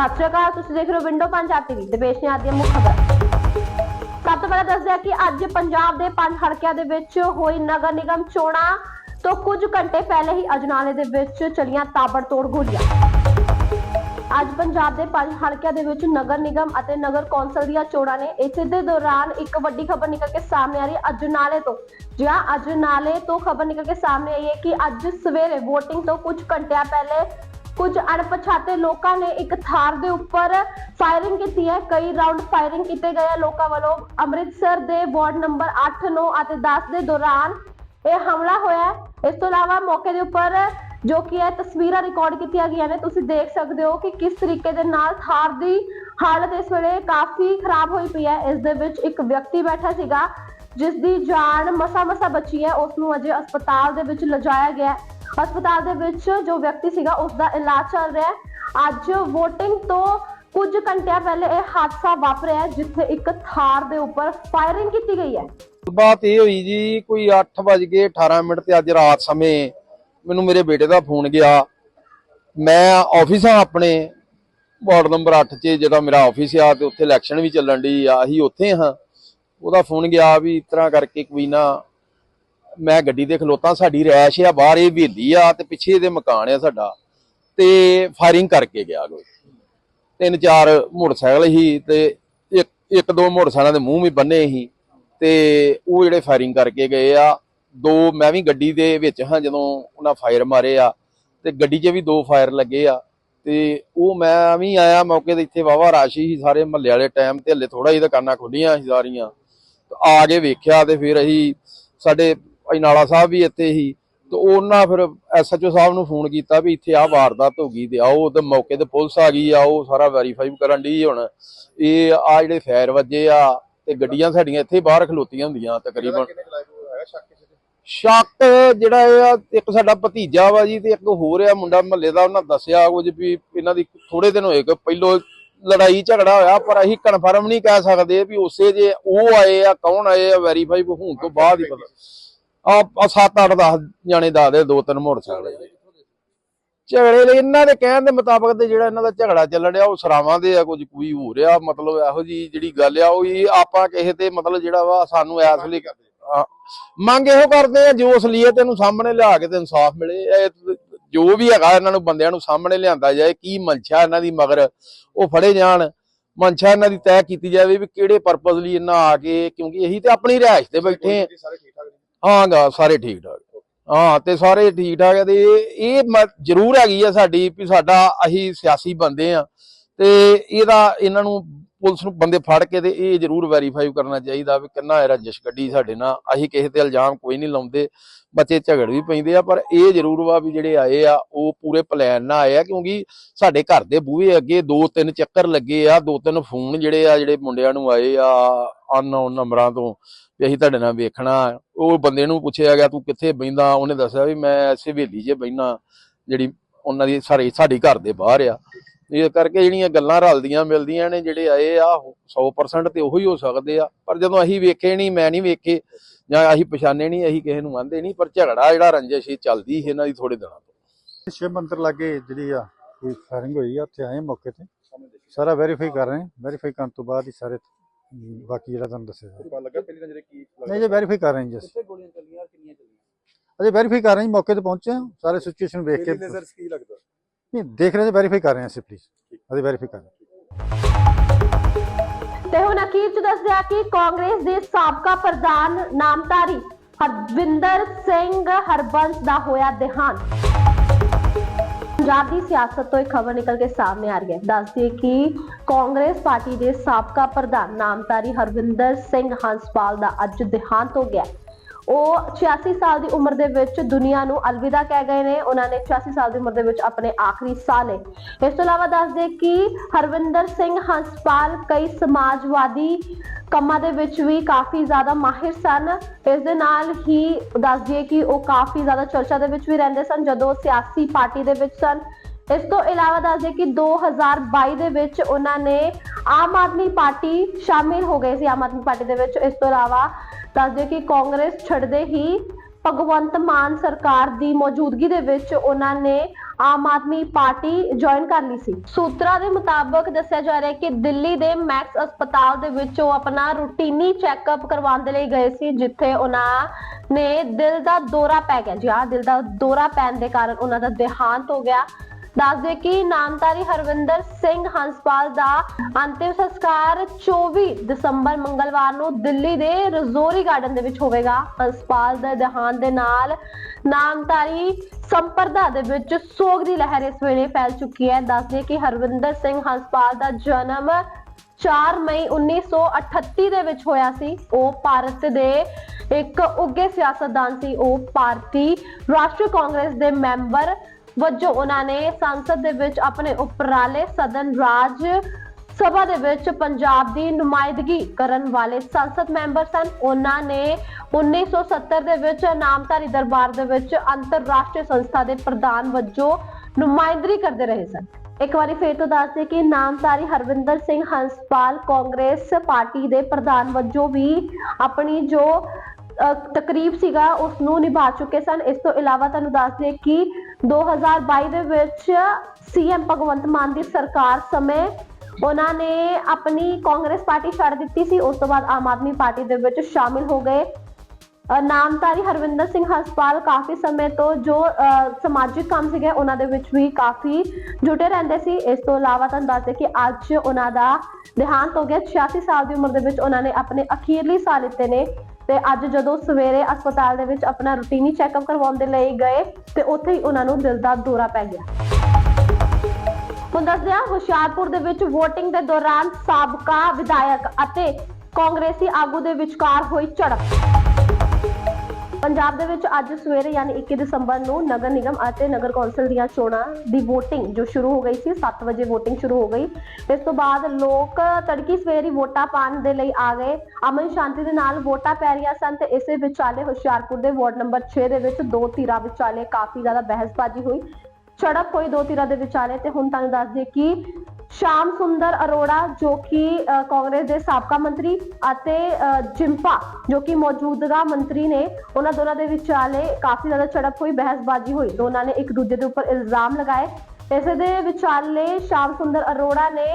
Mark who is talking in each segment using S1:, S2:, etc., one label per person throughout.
S1: ਸਤਿ ਸ਼੍ਰੀ ਅਕਾਲ, ਤੁਸੀਂ ਦੇਖ ਰਹੇ ਹੋ ਵਿੰਡੋ ਪੰਜਾਬ ਟੀਵੀ ਤੇ ਨੇ ਆਦੀਆਂ ਮੁੱਖ ਖਬਰਾਂ। ਸਭ ਤੋਂ ਪਹਿਲਾਂ ਦੱਸਦੇ ਹਾਂ ਕਿ ਅੱਜ ਪੰਜਾਬ ਦੇ ਪੰਜ ਹਲਕਿਆਂ ਦੇ ਵਿੱਚ ਹੋਈ ਨਗਰ ਨਿਗਮ ਚੋਣਾਂ ਤੋਂ ਕੁਝ ਘੰਟੇ ਪਹਿਲੇ ਹੀ ਅਜਨਾਲੇ ਦੇ ਵਿੱਚ ਚਲੀਆਂ ਤਾਬੜਤੋੜ ਗੋਲੀਆਂ। ਅੱਜ ਪੰਜਾਬ ਦੇ ਪੰਜ ਹਲਕਿਆਂ ਦੇ ਵਿੱਚ ਨਗਰ ਨਿਗਮ ਅਤੇ ਨਗਰ ਕੌਂਸਲ ਦੀਆਂ ਚੋਣਾਂ ਨੇ ਇਸੇ ਦੇ ਦੌਰਾਨ ਇੱਕ ਵੱਡੀ ਖਬਰ ਨਿਕਲ ਕੇ ਸਾਹਮਣੇ ਆ ਰਹੀ ਹੈ ਅਜਨਾਲੇ ਤੋਂ। ਜਿਹਾਂ ਅਜਨਾਲੇ ਤੋਂ ਖਬਰ ਨਿਕਲ ਕੇ ਸਾਹਮਣੇ ਆਈ ਹੈ ਕਿ ਅੱਜ ਸਵੇਰੇ VOTING ਤੋਂ ਕੁਝ ਘੰਟਿਆਂ ਪਹਿਲੇ ਕੁਝ ਅਣਪਛਾਤੇ ਲੋਕਾਂ ਨੇ ਇੱਕ ਥਾਰ ਦੇ ਉੱਪਰ ਫਾਇਰਿੰਗ ਕੀਤੀ ਹੈ। ਕਈ ਰਾਉਂਡ ਫਾਇਰਿੰਗ ਕੀਤੇ ਗਏ ਲੋਕਾਂ ਵੱਲੋਂ। ਅੰਮ੍ਰਿਤਸਰ ਦੇ ਵਾਰਡ ਨੰਬਰ 8 9 ਅਤੇ 10 ਦੇ ਦੌਰਾਨ ਇਹ ਹਮਲਾ ਹੋਇਆ ਇਸ ਤੋਂ ਇਲਾਵਾ ਮੌਕੇ ਦੇ ਉੱਪਰ ਜੋ ਕਿ ਇਹ ਤਸਵੀਰਾਂ ਰਿਕਾਰਡ ਕੀਤੀਆਂ ਗਈਆਂ ਨੇ, ਤੁਸੀਂ ਦੇਖ ਸਕਦੇ ਹੋ ਕਿ ਕਿਸ ਤਰੀਕੇ ਦੇ ਨਾਲ ਥਾਰ ਦੀ ਹਾਲਤ ਇਸ ਵੇਲੇ ਕਾਫੀ ਖਰਾਬ ਹੋਈ ਪਈ ਹੈ। ਇਸ ਦੇ ਵਿੱਚ ਇੱਕ ਵਿਅਕਤੀ ਬੈਠਾ ਸੀਗਾ, ਜਿਸ ਦੀ ਜਾਨ ਮਸਾ-ਮਸਾ ਬਚੀ ਹੈ। ਉਸ ਨੂੰ ਅਜੇ ਹਸਪਤਾਲ ਦੇ ਵਿੱਚ ਲਿਜਾਇਆ ਗਿਆ ਹੈ। ਹਸਪਤਾਲ ਦੇ ਵਿੱਚ ਜੋ ਵਿਅਕਤੀ ਸੀਗਾ ਉਸ ਦਾ ਇਲਾਜ ਚੱਲ ਰਿਹਾ ਹੈ। ਅੱਜ VOTING ਤੋਂ ਕੁਝ ਘੰਟਿਆਂ ਪਹਿਲੇ ਇਹ ਹਾਦਸਾ ਵਾਪਰਿਆ ਜਿੱਥੇ ਇੱਕ ਥਾਰ ਦੇ ਉੱਪਰ ਫਾਇਰਿੰਗ ਕੀਤੀ ਗਈ ਹੈ।
S2: ਬਾਤ ਇਹ ਹੋਈ ਜੀ, ਕੋਈ 8 ਵਜ ਕੇ 18 ਮਿੰਟ ਤੇ ਅੱਜ ਰਾਤ ਸਮੇਂ ਮੈਨੂੰ ਮੇਰੇ ਬੇਟੇ ਦਾ ਫੋਨ ਗਿਆ। ਮੈਂ ਆਫਿਸ ਆ ਆਪਣੇ, ਵਾਰਡ ਨੰਬਰ 8 'ਚ ਜਿਹੜਾ ਮੇਰਾ ਆਫਿਸ ਆ ਤੇ ਉੱਥੇ ਇਲੈਕਸ਼ਨ ਵੀ ਚੱਲਣ ਦੀ ਆ, ਅਸੀਂ ਉੱਥੇ ਹਾਂ। ਉਹਦਾ ਫੋਨ ਗਿਆ ਵੀ ਇਸ ਤਰ੍ਹਾਂ ਕਰਕੇ ਕੋਈ ਨਾ ਮੈਂ ਗੱਡੀ ਤੇ ਖਲੋਤਾ, ਸਾਡੀ ਰੈਸ਼ ਆ, ਬਾਹਰ ਇਹ ਹਵੇਲੀ ਆ ਤੇ ਪਿੱਛੇ ਇਹਦੇ ਮਕਾਨ ਆ ਸਾਡਾ ਤੇ ਫਾਇਰਿੰਗ ਕਰਕੇ ਗਿਆ ਕੋਈ। ਤਿੰਨ ਚਾਰ ਮੋਟਰਸਾਈਕਲ ਸੀ ਤੇ ਇੱਕ ਇੱਕ ਦੋ ਮੋਟਰਸਾਈਕਲਾਂ ਦੇ ਮੂੰਹ ਵੀ ਬੰਨੇ ਸੀ ਤੇ ਉਹ ਜਿਹੜੇ ਫਾਇਰਿੰਗ ਕਰਕੇ ਗਏ ਆ। ਦੋ ਮੈਂ ਵੀ ਗੱਡੀ ਦੇ ਵਿੱਚ ਹਾਂ ਜਦੋਂ ਉਹਨਾਂ ਫਾਇਰ ਮਾਰੇ ਆ ਤੇ ਗੱਡੀ 'ਚ ਵੀ ਦੋ ਫਾਇਰ ਲੱਗੇ ਆ ਤੇ ਉਹ ਮੈਂ ਵੀ ਆਇਆ ਮੌਕੇ ਤੇ ਇੱਥੇ ਵਾਵਾ ਰਾਸ਼ੀ ਸੀ, ਸਾਰੇ ਮਹੱਲੇ ਵਾਲੇ ਟਾਈਮ ਤੇ ਹੱਲੇ ਥੋੜਾ ਜਿਹਾ ਦੁਕਾਨਾਂ ਖੁੱਲੀਆਂ ਸੀ ਸਾਰੀਆਂ। ਆ ਕੇ ਵੇਖਿਆ ਤੇ ਫਿਰ ਅਸੀਂ ਸਾਡੇ ਅਜਨਾਲਾ ਸਾਹਿਬ ਵੀ ਇੱਥੇ ਸੀ ਤੇ ਉਹਨਾਂ ਫਿਰ ਐਸਐਚਓ ਸਾਹਿਬ ਨੂੰ ਫੋਨ ਕੀਤਾ ਵੀ ਇੱਥੇ ਆ ਵਾਰਦਾਤ ਹੋ ਗਈ ਤੇ ਆਓ ਤੇ ਮੌਕੇ ਤੇ ਪੁਲਿਸ ਆ ਗਈ ਆ ਉਹ ਸਾਰਾ ਵੈਰੀਫਾਈ ਕਰਨ ਦੀ ਹੁਣ। ਇਹ ਆ ਜਿਹੜੇ ਫਾਇਰ ਵੱਜੇ ਆ ਤੇ ਗੱਡੀਆਂ ਸਾਡੀਆਂ ਇੱਥੇ ਬਾਹਰ ਖਲੋਤੀਆਂ ਹੁੰਦੀਆਂ ਤਕਰੀਬਨ। ਸ਼ੱਕ ਜਿਹੜਾ ਇਹ ਆ ਇੱਕ ਸਾਡਾ ਭਤੀਜਾ ਵਾ ਜੀ ਤੇ ਇੱਕ ਹੋਰ ਆ ਮੁੰਡਾ ਮਹੱਲੇ ਦਾ ਉਹਨਾਂ ਦੱਸਿਆ ਕੁਝ ਵੀ ਇਹਨਾਂ ਦੀ ਥੋੜੇ ਦਿਨ ਹੋਏ ਕਿ ਪਹਿਲੋਂ ਲੜਾਈ ਝਗੜਾ ਹੋਇਆ ਪਰ ਅਸੀਂ ਕਨਫਰਮ ਨਹੀਂ ਕਹਿ ਸਕਦੇ ਵੀ ਉਸੇ ਜੇ ਉਹ ਆਏ ਆ ਕੌਣ ਆਏ ਆ ਵੈਰੀਫਾਈ ਹੋਣ ਤੋਂ ਬਾਅਦ ਹੀ ਪਤਾ ਆ 7 8 10 ਜਾਣੇ ਦੱਸਦੇ ਦੋ ਤਿੰਨ ਮੋਟਰਸਾਈਕਲ। ਝਗੜੇ ਲਈ ਇਹਨਾਂ ਦੇ ਕਹਿਣ ਦੇ ਮੁਤਾਬਕ ਤੇ ਜਿਹੜਾ ਇਹਨਾਂ ਦਾ ਝਗੜਾ ਚੱਲਣ ਡਿਆ ਉਹ ਸਰਾਵਾਂ ਦੇ ਆ ਕੁਝ ਕੋਈ ਹੋ ਰਿਹਾ ਮਤਲਬ ਇਹੋ ਜੀ ਜਿਹੜੀ ਗੱਲ ਆ ਉਹ ਹੀ ਆਪਾਂ ਕਿਸੇ ਤੇ ਮਤਲਬ ਜਿਹੜਾ ਵਾ ਸਾਨੂੰ ਐਸ ਲਈ ਮੰਗ ਇਹੋ ਕਰਦੇ ਆ ਜੋ ਅਸਲੀਅਤ ਇਹਨੂੰ ਸਾਹਮਣੇ ਲਿਆ ਕੇ ਤੇ ਇਨਸਾਫ ਮਿਲੇ ਜੋ ਵੀ ਹੈਗਾ ਇਹਨਾਂ ਨੂੰ ਬੰਦਿਆਂ ਨੂੰ ਸਾਹਮਣੇ ਲਿਆਂਦਾ ਜਾਏ ਕੀ ਮਨਸ਼ਾ ਇਹਨਾਂ ਦੀ ਮਗਰ ਉਹ ਫੜੇ ਜਾਣ ਮਨਸ਼ਾ ਇਹਨਾਂ ਦੀ ਤੈਅ ਕੀਤੀ ਜਾਵੇ ਵੀ ਕਿਹੜੇ ਪਰਪਸ ਲਈ ਇਹਨਾਂ ਆ ਕੇ ਕਿਉਂਕਿ ਇਹੀ ਤੇ ਆਪਣੀ ਰਿਹਾਇਸ਼ ਤੇ ਬੈਠੇ ਆ ਹਾਂ, ਗਾ, ਸਾਰੇ ਠੀਕ ਠਾਕ ਹਾਂ, ਤੇ ਸਾਰੇ ਠੀਕ ਠਾਕ ਆ ਤੇ ਇਹ ਇਹ ਜ਼ਰੂਰ ਹੈਗੀ ਆ ਸਾਡੀ ਵੀ ਸਾਡਾ ਅਸੀਂ ਸਿਆਸੀ ਬੰਦੇ ਆ ਤੇ ਇਹਦਾ ਇਹਨਾਂ ਨੂੰ ਪੁਲਿਸ ਨੂੰ ਬੰਦੇ ਫੜ ਕੇ ਤੇ ਇਹ ਜ਼ਰੂਰ ਵੈਰੀਫਾਈ ਕਰਨਾ ਚਾਹੀਦਾ ਵੀ ਕਿੰਨਾ ਇਹ ਰੰਜਿਸ਼ ਗੱਡੀ ਸਾਡੇ ਨਾਲ। ਅਸੀਂ ਕਿਸੇ ਤੇ ਇਲਜ਼ਾਮ ਕੋਈ ਨਹੀਂ ਲਾਉਂਦੇ, ਬੱਚੇ ਝਗੜ ਵੀ ਪੈਂਦੇ ਆ, ਪਰ ਇਹ ਜ਼ਰੂਰ ਵਾ ਵੀ ਜਿਹੜੇ ਆਏ ਆ, ਉਹ ਪੂਰੇ ਪਲਾਨ ਨਾਲ ਆਏ ਆ, ਕਿਉਂਕਿ ਸਾਡੇ ਘਰ ਦੇ ਬੂਹੇ ਅੱਗੇ ਦੋ ਤਿੰਨ ਚੱਕਰ ਲੱਗੇ ਆ, ਦੋ ਤਿੰਨ ਫੋਨ ਜਿਹੜੇ ਆ, ਜਿਹੜੇ ਮੁੰਡਿਆਂ ਨੂੰ ਆਏ ਆ ਅਨਨੋਨ ਨੰਬਰਾਂ ਤੋਂ, ਵੀ ਅਸੀਂ ਤੁਹਾਡੇ ਨਾਲ ਵੇਖਣਾ। ਉਹ ਬੰਦੇ ਨੂੰ ਪੁੱਛਿਆ ਗਿਆ, ਤੂੰ ਕਿੱਥੇ ਬੈਂਦਾ ਉਹਨੇ ਦੱਸਿਆ ਵੀ ਮੈਂ ਐਸੇ ਹਵੇਲੀ 'ਚ ਬੈਣਾ ਜਿਹੜੀ ਉਹਨਾਂ ਦੀ ਸਾਰੇ, ਸਾਡੀ ਘਰ ਦੇ ਬਾਹਰ ਆ। ਇਹ ਕਰਕੇ ਜਿਹੜੀਆਂ ਗੱਲਾਂ ਰਲਦੀਆਂ ਮਿਲਦੀਆਂ ਨੇ ਜਿਹੜੇ ਆਏ ਆ 100% ਤੇ ਉਹੀ ਹੋ ਸਕਦੇ ਆ। ਪਰ ਜਦੋਂ ਅਸੀਂ ਵੇਖੇ ਨਹੀਂ ਮੈਂ ਨਹੀਂ ਵੇਖੇ ਜਾਂ ਅਸੀਂ ਪਛਾਣੇ ਨਹੀਂ ਅਸੀਂ ਕਿਸੇ ਨੂੰ ਆਂਦੇ ਨਹੀਂ ਪਰ ਝਗੜਾ ਜਿਹੜਾ ਰੰਜਿਸ਼ ਸੀ ਚੱਲਦੀ ਸੀ ਇਹਨਾਂ ਦੀ ਥੋੜੇ ਦਿਨਾਂ ਤੋਂ।
S3: ਸ਼ਿਵ ਮੰਦਰ ਲਾਗੇ ਜਿਹੜੀ ਆ ਕੋਈ ਫਾਇਰਿੰਗ ਹੋਈ ਆ ਉੱਥੇ ਆਏ ਮੌਕੇ ਤੇ। ਸਾਰਾ ਵੈਰੀਫਾਈ ਕਰ ਰਹੇ ਹਾਂ ਵੈਰੀਫਾਈ ਕਰਨ ਤੋਂ ਬਾਅਦ ਹੀ ਸਾਰੇ ਬਾਕੀ ਜਿਹੜਾ ਤੁਹਾਨੂੰ ਦੱਸਿਆ।
S2: ਪਤਾ ਲੱਗਾ ਪਹਿਲੀ ਨਜ਼ਰੇ ਕੀ
S3: ਨਹੀਂ ਜੇ ਵੈਰੀਫਾਈ ਕਰ ਰਹੇ ਹਾਂ ਜੀ ਅਸੀਂ।
S2: ਕਿੱਥੇ ਗੋਲੀਆਂ ਚੱਲੀਆਂ ਕਿੰਨੀਆਂ ਚੱਲੀਆਂ?
S3: ਅਜੇ ਵੈਰੀਫਾਈ ਕਰ ਰਹੇ ਹਾਂ ਜੀ, ਮੌਕੇ ਤੇ ਪਹੁੰਚੇ ਹਾਂ ਸਾਰੇ ਸਿਚੁਏਸ਼ਨ ਵੇਖ ਕੇ
S2: ਨਜ਼ਰ ਕੀ ਲੱਗਦਾ?
S3: ਨਹੀਂ ਦੇਖ ਰਹੇ ਹਾਂ ਵੈਰੀਫਾਈ ਕਰ ਰਹੇ ਹਾਂ ਅਸੀਂ ਪਲੀਜ਼ ਅਜੇ ਵੈਰੀਫਾਈ ਕਰ ਰਹੇ
S1: ਤੇ ਹੁਣ ਅਖੀਰ ਚ ਦੱਸਦੇ ਆ ਕਿ ਕਾਂਗਰਸ ਦੇ ਸਾਬਕਾ ਪ੍ਰਧਾਨ ਨਾਮਧਾਰੀ ਹਰਵਿੰਦਰ ਸਿੰਘ ਹਰਬੰਸ ਦਾ ਹੋਇਆ ਦੇਹਾਂਤ ਪੰਜਾਬ ਦੀ ਸਿਆਸਤ ਤੋਂ ਇੱਕ ਖਬਰ ਨਿਕਲ ਕੇ ਸਾਹਮਣੇ ਆ ਰਹੀ ਹੈ ਦੱਸਦੀ ਹੈ ਕਿ ਕਾਂਗਰਸ ਪਾਰਟੀ ਦੇ ਸਾਬਕਾ ਪ੍ਰਧਾਨ ਨਾਮਧਾਰੀ ਹਰਵਿੰਦਰ ਸਿੰਘ ਹੰਸਪਾਲ ਦਾ ਅੱਜ ਦੇਹਾਂਤ ਹੋ ਗਿਆ ਉਹ 86 ਸਾਲ ਦੀ ਉਮਰ ਦੇ ਵਿੱਚ ਦੁਨੀਆ ਨੂੰ ਅਲਵਿਦਾ ਕਹਿ ਗਏ ਨੇ। ਉਹਨਾਂ ਨੇ 86 ਸਾਲ ਦੀ ਉਮਰ ਦੇ ਵਿੱਚ ਆਪਣੇ ਆਖਰੀ ਸਾਹ ਲਏ। ਇਸ ਤੋਂ ਇਲਾਵਾ ਦੱਸਦੇ ਕਿ ਹਰਵਿੰਦਰ ਸਿੰਘ ਹੰਸਪਾਲ ਕਈ ਸਮਾਜਵਾਦੀ ਕੰਮਾਂ ਦੇ ਵਿੱਚ ਵੀ ਕਾਫੀ ਜ਼ਿਆਦਾ ਮਾਹਿਰ ਸਨ। ਇਸ ਦੇ ਨਾਲ ਹੀ ਦੱਸ ਦਈਏ ਕਿ ਉਹ ਕਾਫੀ ਜ਼ਿਆਦਾ ਚਰਚਾ ਦੇ ਵਿੱਚ ਵੀ ਰਹਿੰਦੇ ਸਨ, ਜਦੋਂ ਸਿਆਸੀ ਪਾਰਟੀ ਦੇ ਵਿੱਚ ਸਨ। ਇਸ ਤੋਂ ਇਲਾਵਾ ਦੱਸ ਦਈਏ ਕਿ 2022 ਦੇ ਵਿੱਚ ਉਹਨਾਂ ਨੇ ਆਮ ਆਦਮੀ ਪਾਰਟੀ ਸ਼ਾਮਿਲ ਹੋ ਗਏ ਸੀ। ਆਮ ਆਦਮੀ ਪਾਰਟੀ ਦੇ ਵਿੱਚ ਇਸ ਤੋਂ ਇਲਾਵਾ ਦੱਸ ਕਿ ਕਾਂਗਰਸ ਛੱਡਦੇ ਹੀ ਭਗਵੰਤ ਮਾਨ ਸਰਕਾਰ ਦੀ ਮੌਜੂਦਗੀ ਦੇ ਵਿੱਚ ਉਹਨਾਂ ਨੇ ਆਮ ਆਦਮੀ ਪਾਰਟੀ ਜੁਆਇਨ ਕਰ ਲਈ ਸੀ। ਸੂਤਰਾਂ ਦੇ ਮੁਤਾਬਕ ਦੱਸਿਆ ਜਾ ਰਿਹਾ ਹੈ ਕਿ ਦਿੱਲੀ ਦੇ ਮੈਕਸ ਹਸਪਤਾਲ ਦੇ ਵਿੱਚ ਉਹ ਆਪਣਾ ਰੂਟੀਨੀ ਚੈੱਕਅਪ ਕਰਵਾਉਣ ਦੇ ਲਈ ਗਏ ਸੀ, ਜਿੱਥੇ ਉਹਨਾਂ ਨੇ ਦਿਲ ਦਾ ਦੌਰਾ ਪੈ ਗਿਆ। ਜੀ ਹਾਂ, ਦਿਲ ਦਾ ਦੌਰਾ ਪੈਣ ਦੇ ਕਾਰਨ ਉਹਨਾਂ ਦਾ ਦੇਹਾਂਤ ਹੋ ਗਿਆ। ਦੱਸਦੇ ਕਿ ਨਾਮਧਾਰੀ ਹਰਵਿੰਦਰ ਸਿੰਘ ਹੰਸਪਾਲ ਦਾ ਅੰਤਿਮ ਸੰਸਕਾਰ 24 ਦਸੰਬਰ ਮੰਗਲਵਾਰ ਨੂੰ ਦਿੱਲੀ ਦੇ ਰਜ਼ੋਰੀ ਗਾਰਡਨ ਦੇ ਵਿੱਚ ਹੋਵੇਗਾ। ਹੰਸਪਾਲ ਦੇ ਦੇਹਾਂਤ ਦੇ ਨਾਲ ਨਾਮਧਾਰੀ ਸੰਪਰਦਾ ਦੇ ਵਿੱਚ ਸੋਗ ਦੀ ਲਹਿਰ ਇਸ ਵੇਲੇ ਫੈਲ ਚੁੱਕੀ ਹੈ। ਦੱਸਦੇ ਕਿ ਹਰਵਿੰਦਰ ਸਿੰਘ ਹੰਸਪਾਲ ਦਾ ਜਨਮ 4 ਮਈ 1938 ਦੇ ਵਿੱਚ ਹੋਇਆ ਸੀ। ਉਹ ਭਾਰਤ ਦੇ ਇੱਕ ਉੱਗੇ ਸਿਆਸਤਦਾਨ ਸੀ। ਉਹ ਭਾਰਤੀ ਰਾਸ਼ਟਰੀ ਕਾਂਗਰਸ ਦੇ ਮੈਂਬਰ ਵਜੋਂ ਉਹਨਾਂ ਨੇ ਸੰਸਦ ਦੇ ਵਿੱਚ ਆਪਣੇ ਉਪਰਾਲੇ ਸਦਨ ਰਾਜ ਸਭਾ ਦੇ ਵਿੱਚ ਪੰਜਾਬ ਦੀ ਨੁਮਾਇੰਦਗੀ ਕਰਨ ਵਾਲੇ ਸੰਸਦ ਮੈਂਬਰ ਸਨ। ਉਹਨਾਂ ਨੇ 1970 ਦੇ ਵਿੱਚ ਨਾਮਧਾਰੀ ਦਰਬਾਰ ਦੇ ਵਿੱਚ ਅੰਤਰਰਾਸ਼ਟਰੀ ਸੰਸਥਾ ਦੇ ਪ੍ਰਧਾਨ ਵਜੋਂ ਨੁਮਾਇੰਦਗੀ ਕਰਦੇ ਰਹੇ ਸਨ। ਇੱਕ ਵਾਰੀ ਫੇਰ ਤੋਂ ਦੱਸ ਦੇ ਕਿ ਨਾਮਧਾਰੀ ਹਰਵਿੰਦਰ ਸਿੰਘ ਹੰਸਪਾਲ ਕਾਂਗਰਸ ਪਾਰਟੀ ਦੇ ਪ੍ਰਧਾਨ ਵਜੋਂ ਵੀ ਆਪਣੀ ਜੋ ਤਕਰੀਬ ਸੀਗਾ ਉਸ ਨੂੰ ਨਿਭਾ ਚੁੱਕੇ ਸਨ। ਇਸ ਤੋਂ ਇਲਾਵਾ ਤੁਹਾਨੂੰ ਦੱਸ ਦੇ ਕਿ 2022 ਦੇ ਵਿੱਚ ਸੀਐਮ ਭਗਵੰਤ ਮਾਨ ਦੀ ਸਰਕਾਰ ਸਮੇਂ ਉਹਨਾਂ ਨੇ ਆਪਣੀ ਕਾਂਗਰਸ ਪਾਰਟੀ ਛੱਡ ਦਿੱਤੀ ਸੀ। ਉਸ ਤੋਂ ਬਾਅਦ ਆਮ ਆਦਮੀ ਪਾਰਟੀ ਦੇ ਵਿੱਚ ਸ਼ਾਮਿਲ ਹੋ ਗਏ। ਅਹ ਨਾਮਧਾਰੀ ਹਰਵਿੰਦਰ ਸਿੰਘ ਹਸਪਾਲ ਕਾਫੀ ਸਮੇਂ ਤੋਂ ਜੋ ਅਹ, ਸਮਾਜਿਕ ਕੰਮ ਸੀਗੇ ਉਹਨਾਂ ਦੇ ਵਿੱਚ ਵੀ ਕਾਫੀ ਜੁਟੇ ਰਹਿੰਦੇ ਸੀ। ਇਸ ਤੋਂ ਇਲਾਵਾ ਤੁਹਾਨੂੰ ਦੱਸਦੇ ਕਿ ਅੱਜ ਉਹਨਾਂ ਦਾ ਦੇਹਾਂਤ ਹੋ ਗਿਆ। 86 ਸਾਲ ਦੀ ਉਮਰ ਦੇ ਵਿੱਚ ਉਹਨਾਂ ਨੇ ਆਪਣੇ ਅਖੀਰਲੀ ਸਾਹ ਲਿੱਤੇ ਨੇ। ਤੇ ਅੱਜ ਜਦੋਂ ਸਵੇਰੇ ਹਸਪਤਾਲ ਦੇ ਵਿੱਚ ਆਪਣਾ ਰੂਟੀਨੀ ਚੈੱਕਅਪ ਕਰਵਾਉਣ ਦੇ ਲਈ ਗਏ, ਤੇ ਉੱਥੇ ਹੀ ਉਹਨਾਂ ਨੂੰ ਦਿਲ ਦਾ ਦੌਰਾ ਪੈ ਗਿਆ। ਹੁਣ ਦੱਸਦੇ ਹਾਂ, ਹੁਸ਼ਿਆਰਪੁਰ ਦੇ ਵਿੱਚ VOTING ਦੇ ਦੌਰਾਨ ਸਾਬਕਾ ਵਿਧਾਇਕ ਅਤੇ ਕਾਂਗਰਸੀ ਆਗੂ ਦੇ ਵਿਚਕਾਰ ਹੋਈ ਝੜਪ। ਪੰਜਾਬ ਦੇ ਵਿੱਚ ਅੱਜ ਸਵੇਰੇ ਯਾਨੀ 21 ਦਸੰਬਰ ਨੂੰ ਨਗਰ ਨਿਗਮ ਅਤੇ ਨਗਰ ਕੌਂਸਲ ਦੀਆਂ ਚੋਣਾਂ ਦੀ VOTING ਜੋ ਸ਼ੁਰੂ ਹੋ ਗਈ ਸੀ 7 ਵਜੇ VOTING ਸ਼ੁਰੂ ਹੋ ਗਈ। ਇਸ ਤੋਂ ਬਾਅਦ ਲੋਕ ਤੜਕੀ ਸਵੇਰੀ ਵੋਟਾਂ ਪਾਉਣ ਦੇ ਲਈ ਆ ਗਏ। ਅਮਨ ਸ਼ਾਂਤੀ ਦੇ ਨਾਲ ਵੋਟਾਂ ਪੈ ਰਹੀਆਂ ਸਨ ਤੇ ਇਸੇ ਵਿਚਾਲੇ ਹੁਸ਼ਿਆਰਪੁਰ ਦੇ ਵਾਰਡ ਨੰਬਰ 6 ਦੇ ਵਿੱਚ ਦੋ ਧਿਰਾਂ ਵਿਚਾਲੇ ਕਾਫੀ ਜ਼ਿਆਦਾ ਬਹਿਸਬਾਜ਼ੀ ਹੋਈ। ਝੜਪ ਹੋਈ ਦੋ ਧਿਰਾਂ ਦੇ ਵਿਚਾਲੇ ਤੇ ਹੁਣ ਤੁਹਾਨੂੰ ਦੱਸ ਦਈਏ ਕਿ ਸ਼ਾਮ ਸੁੰਦਰ ਅਰੋੜਾ ਜੋ ਕਿ ਕਾਂਗਰਸ ਦੇ ਸਾਬਕਾ ਮੰਤਰੀ ਅਤੇ ਅ, ਜਿੰਪਾ ਜੋ ਕਿ ਮੌਜੂਦਗਾ ਮੰਤਰੀ ਨੇ ਉਹਨਾਂ ਦੋਨਾਂ ਦੇ ਵਿਚਾਲੇ ਕਾਫੀ ਜ਼ਿਆਦਾ ਝੜਪ ਹੋਈ ਬਹਿਸਬਾਜ਼ੀ ਹੋਈ। ਦੋਨਾਂ ਨੇ ਇੱਕ ਦੂਜੇ ਦੇ ਉੱਪਰ ਇਲਜ਼ਾਮ ਲਗਾਏ। ਇਸੇ ਦੇ ਵਿਚਾਲੇ ਸ਼ਾਮ ਸੁੰਦਰ ਅਰੋੜਾ ਨੇ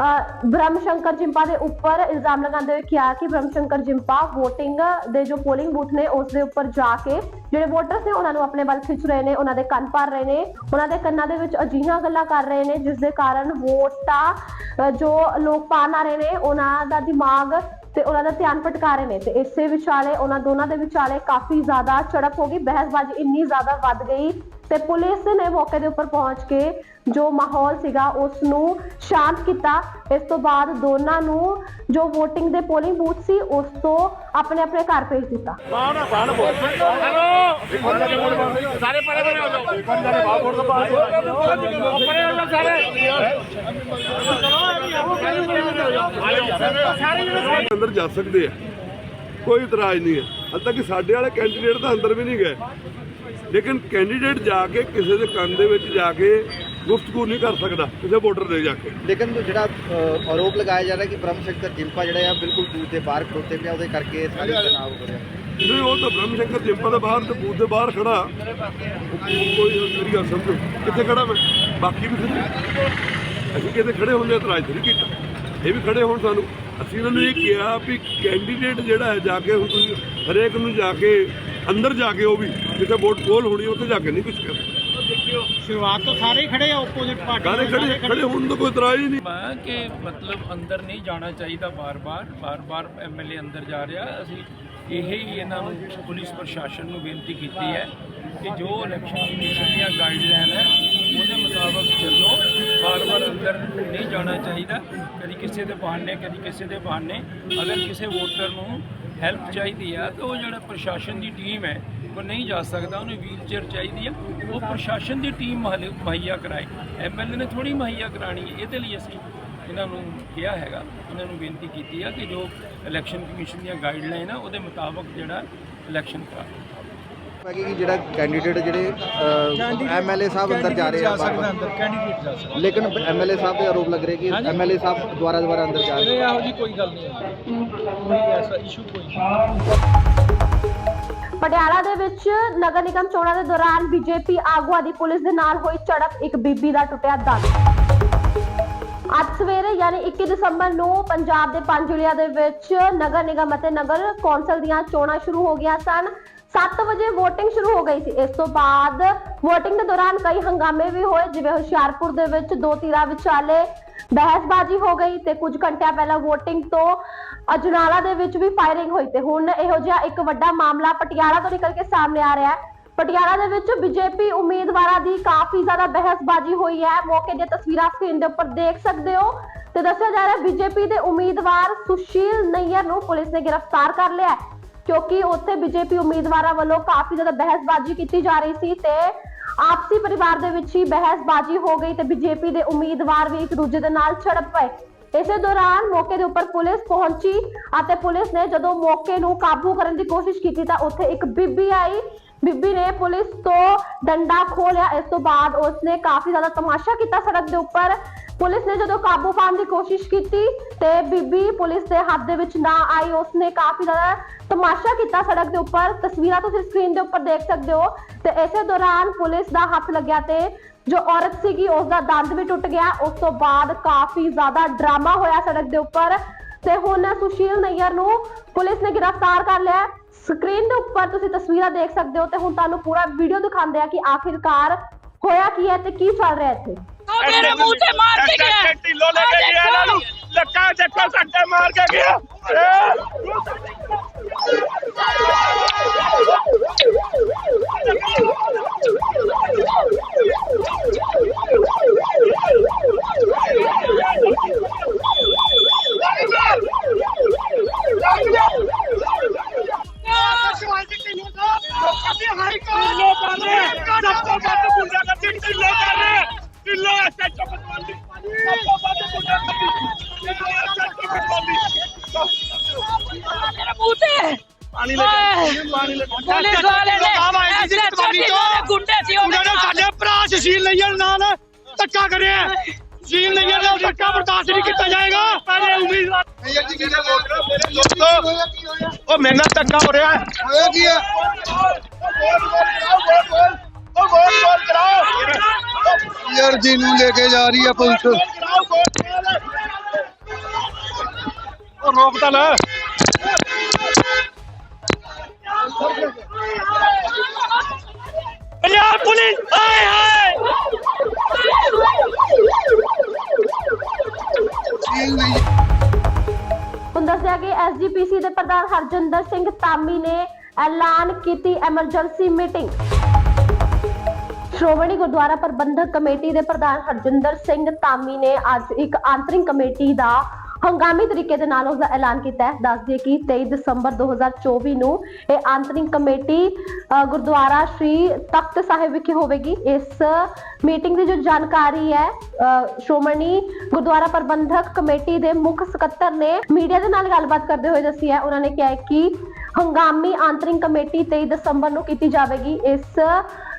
S1: ਬ੍ਰਹਮ ਸ਼ੰਕਰ ਜਿੰਪਾ ਦੇ ਉੱਪਰ ਇਲਜ਼ਾਮ ਲਗਾਉਂਦੇ ਹੋਏ ਕਿਹਾ ਕਿ ਬ੍ਰਹਮ ਸ਼ੰਕਰ ਜਿੰਪਾ VOTING ਦੇ ਜੋ ਪੋਲਿੰਗ ਬੂਥ ਨੇ, ਉਸ ਦੇ ਉੱਪਰ ਜਾ ਕੇ ਜਿਹੜੇ ਵੋਟਰਸ ਨੇ, ਉਹਨਾਂ ਨੂੰ ਆਪਣੇ ਵੱਲ ਖਿੱਚ ਰਹੇ ਨੇ, ਉਹਨਾਂ ਦੇ ਕੰਨ ਭਰ ਰਹੇ ਨੇ, ਉਹਨਾਂ ਦੇ ਕੰਨਾਂ ਦੇ ਵਿੱਚ ਅਜਿਹੀਆਂ ਗੱਲਾਂ ਕਰ ਰਹੇ ਨੇ, ਜਿਸ ਦੇ ਕਾਰਨ ਵੋਟਾਂ ਜੋ ਲੋਕ ਪਾਣ ਆ ਰਹੇ ਨੇ, ਉਹਨਾਂ ਦਾ ਦਿਮਾਗ ਤੇ ਉਹਨਾਂ ਦਾ ਧਿਆਨ ਭਟਕਾ ਰਹੇ ਨੇ। ਤੇ ਇਸੇ ਵਿਚਾਲੇ, ਉਹਨਾਂ ਦੋਨਾਂ ਦੇ ਵਿਚਾਲੇ ਕਾਫੀ ਜ਼ਿਆਦਾ ਝੜਪ ਹੋ ਗਈ, ਬਹਿਸਬਾਜ਼ੀ ਇੰਨੀ ਜ਼ਿਆਦਾ ਵੱਧ ਗਈ ਤੇ ਪੁਲਿਸ ਨੇ ਮੌਕੇ ਦੇ ਉੱਪਰ ਪਹੁੰਚ ਕੇ ਜੋ ਮਾਹੌਲ ਸੀਗਾ ਉਸ ਨੂੰ ਸ਼ਾਂਤ ਕੀਤਾ। ਇਸ ਤੋਂ ਬਾਅਦ ਦੋਨਾਂ ਨੂੰ ਜੋ VOTING ਦੇ ਪੋਲਿੰਗ ਬੂਥ ਸੀ ਉਸ ਤੋਂ ਆਪਣੇ ਆਪਣੇ ਘਰ ਭੇਜ ਦਿੱਤਾ।
S4: ਸਾਰੇ ਪਰੇ ਪਰੇ ਹੋ ਜਾਓ। ਪਰੇ ਹੋ ਜਾਓ ਸਾਰੇ। ਸਾਰੇ ਜਿਹੜੇ
S5: ਅੰਦਰ ਜਾ ਸਕਦੇ ਆ। ਕੋਈ ਇਤਰਾਜ਼ ਨਹੀਂ ਹੈ। ਹਾਲੇ ਤੱਕ ਸਾਡੇ ਵਾਲੇ ਕੈਂਡੀਡੇਟ ਤਾਂ ਅੰਦਰ ਵੀ ਨਹੀਂ ਗਏ। ਲੇਕਿਨ ਕੈਂਡੀਡੇਟ ਜਾ ਕੇ ਕਿਸੇ ਦੇ ਕੰਨ ਦੇ ਵਿੱਚ ਜਾ ਕੇ ਗੁਫ਼ਤਗੂ ਨਹੀਂ ਕਰ ਸਕਦਾ ਕਿਸੇ ਵੋਟਰ ਦੇ ਜਾ ਕੇ।
S6: ਲੇਕਿਨ ਜਿਹੜਾ ਆਰੋਪ ਲਗਾਇਆ ਜਾ ਰਿਹਾ ਕਿ ਬ੍ਰਹਮ ਸ਼ੰਕਰ ਜਿੰਪਾ ਜਿਹੜਾ ਆ ਬਿਲਕੁਲ ਬੂਥ ਦੇ ਬਾਹਰ ਖੜੋਤੇ ਪਿਆ ਉਹਦੇ ਕਰਕੇ ਸਾਰੀ ਤਣਾਅ ਹੋ ਰਿਹਾ।
S5: ਨਹੀਂ ਉਹ ਤਾਂ ਬ੍ਰਹਮ ਸ਼ੰਕਰ ਜਿੰਪਾ ਦੇ ਬਾਹਰ ਤੇ ਬੂਥ ਦੇ ਬਾਹਰ ਖੜਾ। ਕੋਈ ਮੇਰੀ ਗੱਲ ਸਮਝੋ। ਕਿੱਥੇ ਖੜਾ ਮੈਂ? ਬਾਕੀ ਵੀ ਖੜੇ। ਅਸੀਂ ਕਿਤੇ ਖੜੇ ਹੁੰਦੇ ਇਤਰਾਜ਼ ਨਹੀਂ ਕੀਤਾ। ਇਹ ਵੀ ਖੜੇ ਹੋਣ ਸਾਨੂੰ। ਅਸੀਂ ਇਹਨਾਂ ਨੂੰ ਇਹ ਕਿਹਾ ਵੀ ਕੈਂਡੀਡੇਟ ਜਿਹੜਾ ਹੈ ਜਾ ਕੇ ਹੁਣ ਤੁਸੀਂ ਹਰੇਕ ਨੂੰ ਜਾ ਕੇ ਅੰਦਰ ਜਾ ਕੇ ਉਹ ਵੀ ਜਿੱਥੇ ਵੋਟ ਪੋਲ ਹੋਣੀ ਉੱਥੇ ਜਾ ਕੇ ਨਹੀਂ ਕੁਝ ਕਰ
S7: ਸ਼ੁਰੂਆਤ ਤੋਂ ਸਾਰੇ ਹੀ ਖੜੇ ਆ ਆਪੋਜ਼ਿਟ ਪਾਰਟੀ
S5: ਕਾਹਦੇ ਖੜੇ ਖੜੇ ਹੋਣ ਦਾ ਕੋਈ ਇਤਰਾਜ਼ ਹੀ ਨਹੀਂ।
S8: ਮੈਂ ਕਿ ਮਤਲਬ ਅੰਦਰ ਨਹੀਂ ਜਾਣਾ ਚਾਹੀਦਾ ਬਾਰ-ਬਾਰ ਬਾਰ-ਬਾਰ ਐਮਐਲਏ ਅੰਦਰ ਜਾ ਰਿਹਾ। ਅਸੀਂ ਇਹ ਹੀ ਇਹਨਾਂ ਨੂੰ ਪੁਲਿਸ ਪ੍ਰਸ਼ਾਸਨ ਨੂੰ ਬੇਨਤੀ ਕੀਤੀ ਹੈ ਕਿ ਜੋ ਇਲੈਕਸ਼ਨ ਕਮਿਸ਼ਨ ਦੀਆਂ ਗਾਈਡਲਾਈਨ ਹੈ ਉਹਦੇ ਮੁਤਾਬਕ ਚੱਲੋ। ਬਾਰ-ਬਾਰ ਅੰਦਰ ਨਹੀਂ ਜਾਣਾ ਚਾਹੀਦਾ। ਕਦੀ ਕਿਸੇ ਦੇ ਬਹਾਨੇ ਕਦੀ ਕਿਸੇ ਦੇ ਬਹਾਨੇ। ਅਗਰ ਕਿਸੇ ਵੋਟਰ ਨੂੰ ਹੈਲਪ ਚਾਹੀਦੀ ਆ ਤਾਂ ਉਹ ਜਿਹੜਾ ਪ੍ਰਸ਼ਾਸਨ ਦੀ ਟੀਮ ਹੈ, ਉਹ ਨਹੀਂ ਜਾ ਸਕਦਾ, ਉਹਨੂੰ ਵੀਲਚੇਅਰ ਚਾਹੀਦੀ ਆ। ਉਹ ਪ੍ਰਸ਼ਾਸਨ ਦੀ ਟੀਮ ਮੁਹੱਲੇ- ਮੁਹੱਈਆ ਕਰਾਏ ਐਮਐਲਏ ਨੇ ਥੋੜੀ ਮੁਹੱਈਆ ਕਰਾਣੀ ਹੈ, ਇਹਦੇ ਲਈ ਅਸੀਂ ਇਹਨਾਂ ਨੂੰ ਕਿਹਾ ਹੈਗਾ, ਇਹਨਾਂ ਨੂੰ ਬੇਨਤੀ ਕੀਤੀ ਆ ਕਿ ਜੋ ਇਲੈਕਸ਼ਨ ਕਮਿਸ਼ਨ ਦੀਆਂ ਗਾਈਡਲਾਈਨ ਆ, ਉਹਦੇ ਮੁਤਾਬਕ ਜਿਹੜਾ ਇਲੈਕਸ਼ਨ ਕਰਾ
S6: ਬਾਕੀ ਕਿ ਜਿਹੜਾ ਕੈਂਡੀਡੇਟ ਜਿਹੜੇ ਐਮਐਲਏ ਸਾਹਿਬ ਅੰਦਰ ਜਾ ਰਹੇ ਆ
S7: ਸਕਦਾ। ਅੰਦਰ ਕੈਂਡੀਡੇਟ ਜਾ ਸਕਦਾ।
S6: ਲੇਕਿਨ ਐਮਐਲਏ ਸਾਹਿਬ ਦੇ ਆਰੋਪ ਲੱਗ ਰਹੇ ਕਿ ਐਮਐਲਏ ਸਾਹਿਬ ਦੁਆਰਾ ਦੁਆਰਾ ਅੰਦਰ ਜਾ ਰਹੇ।
S7: ਇਹ ਇਹੋ ਜੀ ਕੋਈ ਗੱਲ ਨਹੀਂ ਹੈ। ਕੋਈ ਐਸਾ ਇਸ਼ੂ ਕੋਈ ਨਹੀਂ।
S1: ਪਟਿਆਲਾ ਦੇ ਵਿੱਚ ਨਗਰ ਨਿਗਮ ਚੋਣਾਂ ਦੇ ਦੌਰਾਨ ਬੀਜੇਪੀ ਆਗੂਆਂ ਦੀ ਪੁਲਿਸ ਦੇ ਨਾਲ ਹੋਈ ਝੜਪ ਇੱਕ ਬੀਬੀ ਦਾ ਟੁੱਟਿਆ ਦੰਦ। ਅੱਜ ਸਵੇਰੇ ਯਾਨੀ 21 ਦਸੰਬਰ ਨੂੰ ਪੰਜਾਬ ਦੇ ਪੰਜ ਜ਼ਿਲ੍ਹਿਆਂ ਦੇ ਵਿੱਚ ਨਗਰ ਨਿਗਮ ਅਤੇ ਨਗਰ ਕੌਂਸਲ ਦੀਆਂ ਚੋਣਾਂ ਸ਼ੁਰੂ ਹੋ ਗਈਆਂ ਸਨ। 7 ਵਜੇ VOTING ਸ਼ੁਰੂ ਹੋ ਗਈ ਸੀ। ਇਸ ਤੋਂ ਬਾਅਦ VOTING ਦੇ ਦੌਰਾਨ ਕਈ ਹੰਗਾਮੇ ਵੀ ਹੋਏ, ਜਿਵੇਂ ਹੁਸ਼ਿਆਰਪੁਰ ਦੇ ਵਿੱਚ ਦੋ ਧਿਰਾਂ ਵਿਚਾਲੇ ਬਹਿਸਬਾਜ਼ੀ ਹੋ ਗਈ ਤੇ ਕੁਝ ਘੰਟਿਆਂ ਪਹਿਲਾਂ VOTING ਤੋਂ ਅਜਨਾਲਾ ਦੇ ਵਿੱਚ ਵੀ ਫਾਇਰਿੰਗ ਹੋਈ ਤੇ ਹੁਣ ਇਹੋ ਜਿਹਾ ਇੱਕ ਵੱਡਾ ਮਾਮਲਾ ਪਟਿਆਲਾ ਤੋਂ ਨਿਕਲ ਕੇ ਸਾਹਮਣੇ ਆ ਰਿਹਾ ਹੈ। ਪਟਿਆਲਾ ਦੇ ਵਿੱਚ ਬੀਜੇਪੀ ਉਮੀਦਵਾਰਾਂ ਦੀ ਕਾਫੀ ਜ਼ਿਆਦਾ ਬਹਿਸਬਾਜ਼ੀ ਹੋਈ ਹੈ। ਮੌਕੇ ਦੀਆਂ ਤਸਵੀਰਾਂ ਸਕਰੀਨ ਦੇ ਉੱਪਰ ਦੇਖ ਸਕਦੇ ਹੋ ਤੇ ਦੱਸਿਆ ਜਾ ਰਿਹਾ ਬੀਜੇਪੀ ਦੇ ਉਮੀਦਵਾਰ ਸੁਸ਼ੀਲ ਨਈਅਰ ਨੂੰ ਪੁਲਿਸ ਨੇ ਗ੍ਰਿਫਤਾਰ ਕਰ ਲਿਆ ਹੈ। ਕਿਉਂਕਿ ਉੱਥੇ ਬੀਜੇਪੀ ਉਮੀਦਵਾਰਾਂ ਵੱਲੋਂ ਕਾਫੀ ਜ਼ਿਆਦਾ ਬਹਿਸਬਾਜ਼ੀ ਕੀਤੀ ਜਾ ਰਹੀ ਸੀ ਤੇ ਆਪਸੀ ਪਰਿਵਾਰ ਦੇ ਵਿੱਚ ਹੀ ਬਹਿਸਬਾਜ਼ੀ ਹੋ ਗਈ ਤੇ ਬੀਜੇਪੀ ਦੇ ਉਮੀਦਵਾਰ ਵੀ ਇੱਕ ਦੂਜੇ ਦੇ ਨਾਲ ਝੜਪ ਪਏ। ਇਸੇ ਦੌਰਾਨ ਮੌਕੇ ਦੇ ਉੱਪਰ ਪੁਲਿਸ ਪਹੁੰਚੀ ਅਤੇ ਪੁਲਿਸ ਨੇ ਜਦੋਂ ਮੌਕੇ ਨੂੰ ਕਾਬੂ ਕਰਨ ਦੀ ਕੋਸ਼ਿਸ਼ ਕੀਤੀ ਤਾਂ ਉੱਥੇ ਇੱਕ ਬੀਬੀ ਆਈ ਬੀਬੀ ਨੇ ਪੁਲਿਸ ਤੋਂ ਡੰਡਾ ਖੋਲਿਆ ਇਸ ਤੋਂ ਬਾਅਦ ਉਸਨੇ ਕਾਫੀ ਜ਼ਿਆਦਾ ਤਮਾਸ਼ਾ ਕੀਤਾ ਸੜਕ ਦੇ ਉੱਪਰ। ਪੁਲਿਸ ਨੇ ਜਦੋਂ ਕਾਬੂ ਪਾਉਣ ਦੀ ਕੋਸ਼ਿਸ਼ ਕੀਤੀ ਤੇ ਬੀਬੀ ਪੁਲਿਸ ਦੇ ਹੱਥ ਦੇ ਵਿੱਚ ਨਾ ਆਈ, ਉਸਨੇ ਕਾਫੀ ਜ਼ਿਆਦਾ ਤਮਾਸ਼ਾ ਕੀਤਾ ਸੜਕ ਦੇ ਉੱਪਰ। ਤਸਵੀਰਾਂ ਤੁਸੀਂ ਸਕਰੀਨ ਦੇ ਉੱਪਰ ਦੇਖ ਸਕਦੇ ਹੋ ਤੇ ਇਸੇ ਦੌਰਾਨ ਪੁਲਿਸ ਦਾ ਹੱਥ ਲੱਗਿਆ ਤੇ ਜੋ ਔਰਤ ਸੀਗੀ ਉਸ ਦਾ ਦੰਦ ਵੀ ਟੁੱਟ ਗਿਆ। ਉਸ ਤੋਂ ਬਾਅਦ ਕਾਫੀ ਜ਼ਿਆਦਾ ਡਰਾਮਾ ਹੋਇਆ ਸੜਕ ਦੇ ਉੱਪਰ ਤੇ ਹੁਣ ਸੁਸ਼ੀਲ ਨਈਅਰ ਨੂੰ ਪੁਲਿਸ ਨੇ ਗ੍ਰਿਫਤਾਰ ਕਰ ਲਿਆ। ਸਕਰੀਨ ਦੇ ਉੱਪਰ ਤੁਸੀਂ ਤਸਵੀਰਾਂ ਦੇਖ ਸਕਦੇ ਹੋ ਤੇ ਹੁਣ ਤੁਹਾਨੂੰ ਪੂਰਾ ਵੀਡੀਓ ਦਿਖਾਉਂਦੇ ਆ ਕਿ ਆਖਿਰਕਾਰ ਹੋਇਆ ਕੀ ਹੈ ਤੇ ਕੀ ਚੱਲ ਰਿਹਾ ਇੱਥੇ।
S4: ਮੇਰੇ ਮੂੰਹ ਤੇ ਮਾਰ ਕੇ ਗਿਆ। ਢਿੱਲੋ ਲੈ ਕੇ ਗਿਆ ਇਹਨਾਂ ਨੂੰ। ਲੱਕਾਂ ਚੱਕੋ ਸੱਟੇ ਮਾਰ ਕੇ ਗਿਆ। ਢਿੱਲੋ ਪਾਣੀ ਲੈ ਕੇ ਪਾਣੀ ਲੈ ਕੇ
S9: ਪੁਲਿਸ ਵਾਲੇ ਨੇ ਐਸੇ ਛੋਟੀ ਜਿਹੇ ਗੁੰਡੇ ਸੀ ਉਹਦੇ ਨਾਲ
S4: ਸਾਡੇ ਭਰਾ ਸੁਸ਼ੀਲ ਨਈਅਰ ਨਾਲ ਧੱਕਾ ਕਰਿਆ ਸੁਸ਼ੀਲ ਨਈਅਰ ਦਾ ਧੱਕਾ ਬਰਦਾਸ਼ਤ ਨਹੀਂ ਕੀਤਾ ਜਾਏਗਾ ਪਹਿਲੇ ਉਮੀਦਵਾਰ ਉਹ ਮੇਰੇ ਨਾਲ ਧੱਕਾ ਹੋ ਰਿਹਾ ਹੈ ਹੋਇਆ ਕੀ ਹੈ ਉਹ ਵੋਟ ਵੋਟ ਕਰਾਓ
S3: ਯਾਰ ਜੀ ਨੂੰ ਲੈ ਕੇ ਜਾ ਰਹੀ ਹੈ ਪੁਲਿਸ
S4: ਉਹ ਰੋਕ ਤਾਂ ਲੈ ਪੰਜਾਬ ਪੁਲਿਸ ਹਾਏ ਹਾਏ
S1: ਹੁਣ ਦੱਸਿਆ ਕਿ ਐਸਜੀਪੀਸੀ ਦੇ ਪ੍ਰਧਾਨ ਹਰਜਿੰਦਰ ਸਿੰਘ ਧਾਮੀ ਨੇ ਐਲਾਨ ਕੀਤੀ emergency meeting. Shiromani Gurdwara Parbandhak committee ਦੇ ਪ੍ਰਧਾਨ ਹਰਜਿੰਦਰ ਸਿੰਘ ਧਾਮੀ ਨੇ ਅੱਜ ਇੱਕ ਆਂਤਰਿਕ ਕਮੇਟੀ ਦਾ ਹੰਗਾਮੀ ਤਰੀਕੇ ਦੇ ਨਾਲ ਉਸ ਦਾ ਐਲਾਨ ਕੀਤਾ ਹੈ। ਦੱਸ ਦਈਏ ਕਿ 23 ਦਸੰਬਰ 2024 ਨੂੰ ਇਹ ਆਂਤਰਿਕ ਕਮੇਟੀ ਗੁਰਦੁਆਰਾ ਸ਼੍ਰੀ ਤਖਤ ਸਾਹਿਬ ਵਿਖੇ ਹੋਵੇਗੀ। ਇਸ ਮੀਟਿੰਗ ਦੀ ਜੋ ਜਾਣਕਾਰੀ ਹੈ ਅ, ਗੁਰਦੁਆਰਾ ਪ੍ਰਬੰਧਕ ਕਮੇਟੀ ਦੇ ਮੁੱਖ ਸਕੱਤਰ ਨੇ ਮੀਡੀਆ ਦੇ ਨਾਲ ਗੱਲਬਾਤ ਕਰਦੇ ਹੋਏ ਦੱਸੀ ਹੈ। ਉਹਨਾਂ ਨੇ ਕਿਹਾ ਕਿ ਹੰਗਾਮੀ ਆਂਤਰਿਕ ਕਮੇਟੀ 23 ਦਸੰਬਰ ਨੂੰ ਕੀਤੀ ਜਾਵੇਗੀ। ਇਸ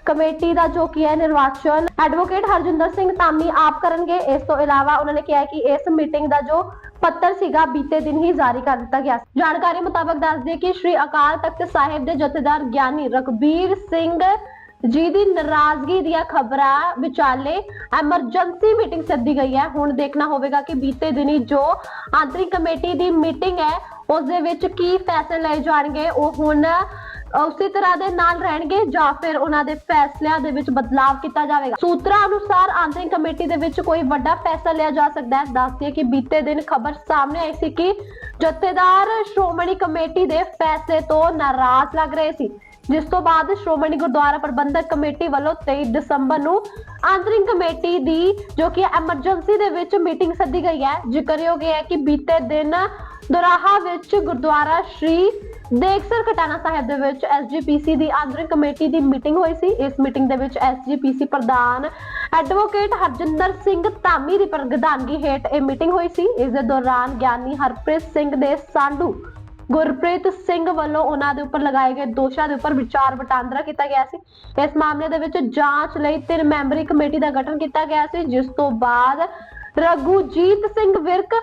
S1: ਕਮੇਟੀ ਦਾ ਜੋ ਕੀ ਹੈ ਨਿਰਵਾਚਨ ਐਡਵੋਕੇਟ ਹਰਜਿੰਦਰ ਸਿੰਘ ਧਾਮੀ ਆਪ ਕਰਨਗੇ। ਇਸ ਤੋਂ ਇਲਾਵਾ ਉਹਨਾਂ ਨੇ ਕਿਹਾ ਕਿ ਇਸ ਮੀਟਿੰਗ ਦਾ ਜੋ ਪੱਤਰ ਸੀਗਾ, ਬੀਤੇ ਦਿਨ ਹੀ ਜਾਰੀ ਕਰ ਦਿੱਤਾ ਗਿਆ ਜਾਣਕਾਰੀ ਮੁਤਾਬਕ ਦੱਸ ਕਿ ਸ਼੍ਰੀ ਅਕਾਲ ਤਖਤ ਸਾਹਿਬ ਦੇ ਜਥੇਦਾਰ ਗਿਆਨੀ ਰਕਬੀਰ ਸਿੰਘ ਜੀ ਦੀ ਨਾਰਾਜ਼ਗੀ ਦੀਆਂ ਖਬਰਾਂ ਵਿਚਾਲੇ ਐਮਰਜੈਂਸੀ ਮੀਟਿੰਗ ਸੱਦੀ ਗਈ ਹੈ। ਹੁਣ ਦੇਖਣਾ ਹੋਵੇਗਾ ਕਿ ਬੀਤੇ ਦਿਨੀ ਜੋ ਆਂਤਰਿਕ ਕਮੇਟੀ ਦੀ ਮੀਟਿੰਗ ਹੈ, ਉਸ ਦੇ ਵਿੱਚ ਕੀ ਫੈਸਲੇ ਲਏ ਜਾਣਗੇ, ਉਹ ਹੁਣ ਉਸੇ ਤਰ੍ਹਾਂ ਦੇ ਨਾਲ ਰਹਿਣਗੇ ਜਾਂ ਫਿਰ ਉਹਨਾਂ ਦੇ ਫੈਸਲਿਆਂ ਦੇ ਵਿੱਚ ਬਦਲਾਅ ਕੀਤਾ ਜਾਵੇਗਾ। ਸੂਤਰਾਂ ਅਨੁਸਾਰ ਆਂਤਰਿਕ ਕਮੇਟੀ ਦੇ ਵਿੱਚ ਕੋਈ ਵੱਡਾ ਫੈਸਲਾ ਲਿਆ ਜਾ ਸਕਦਾ ਹੈ। ਦੱਸਦੇ ਕਿ ਬੀਤੇ ਦਿਨ ਖਬਰ ਸਾਹਮਣੇ ਆਈ ਸੀ ਕਿ ਜਥੇਦਾਰ ਸ਼੍ਰੋਮਣੀ ਕਮੇਟੀ ਦੇ ਫੈਸਲੇ ਤੋਂ ਨਾਰਾਜ਼ ਲੱਗ ਰਹੇ ਸੀ। ਜਿਸ ਤੋਂ ਬਾਅਦ ਸ਼੍ਰੋਮਣੀ ਗੁਰਦੁਆਰਾ ਪ੍ਰਬੰਧਕ ਕਮੇਟੀ ਵੱਲੋਂ 23 ਦਸੰਬਰ ਨੂੰ ਆਂਤਰਿਕ ਕਮੇਟੀ ਦੀ ਜੋ ਕਿ ਐਮਰਜੈਂਸੀ ਦੇ ਵਿੱਚ ਮੀਟਿੰਗ ਸੱਦੀ ਗਈ ਹੈ। ਜ਼ਿਕਰਯੋਗ ਹੈ ਕਿ ਬੀਤੇ ਦਿਨ ਦੁਰਾਹਾ ਵਿੱਚ ਗੁਰਦੁਆਰਾ ਸ਼੍ਰੀ ਦੇਖਸਰ ਕਟਾਣਾ ਸਾਹਿਬ ਦੇ ਵਿੱਚ ਐਸਜੀਪੀਸੀ ਦੀ ਆਂਤਰਿਕ ਕਮੇਟੀ ਦੀ ਮੀਟਿੰਗ ਹੋਈ ਸੀ। ਇਸ ਮੀਟਿੰਗ ਦੇ ਵਿੱਚ ਐਸਜੀਪੀਸੀ ਪ੍ਰਧਾਨ ਐਡਵੋਕੇਟ ਹਰਜਿੰਦਰ ਸਿੰਘ ਧਾਮੀ ਦੀ ਪ੍ਰਧਾਨਗੀ ਹੇਠ ਇਹ ਮੀਟਿੰਗ ਹੋਈ ਸੀ। ਇਸ ਦੇ ਦੌਰਾਨ ਗਿਆਨੀ ਹਰਪ੍ਰੀਤ ਸਿੰਘ ਦੇ ਸਾਂਢੂ, ਗੁਰਪ੍ਰੀਤ ਸਿੰਘ ਵੱਲੋਂ ਉਹਨਾਂ ਦੇ ਉੱਪਰ ਲਗਾਏ ਗਏ ਦੋਸ਼ਾਂ ਦੇ ਉੱਪਰ ਵਿਚਾਰ ਵਟਾਂਦਰਾ ਕੀਤਾ ਗਿਆ ਸੀ। ਇਸ ਮਾਮਲੇ ਦੇ ਵਿੱਚ ਜਾਂਚ ਲਈ ਤਿੰਨ ਮੈਂਬਰੀ ਕਮੇਟੀ ਦਾ ਗਠਨ ਕੀਤਾ ਗਿਆ ਸੀ, ਜਿਸ ਤੋਂ ਬਾਅਦ ਰਘੂਜੀਤ ਸਿੰਘ ਵਿਰਕ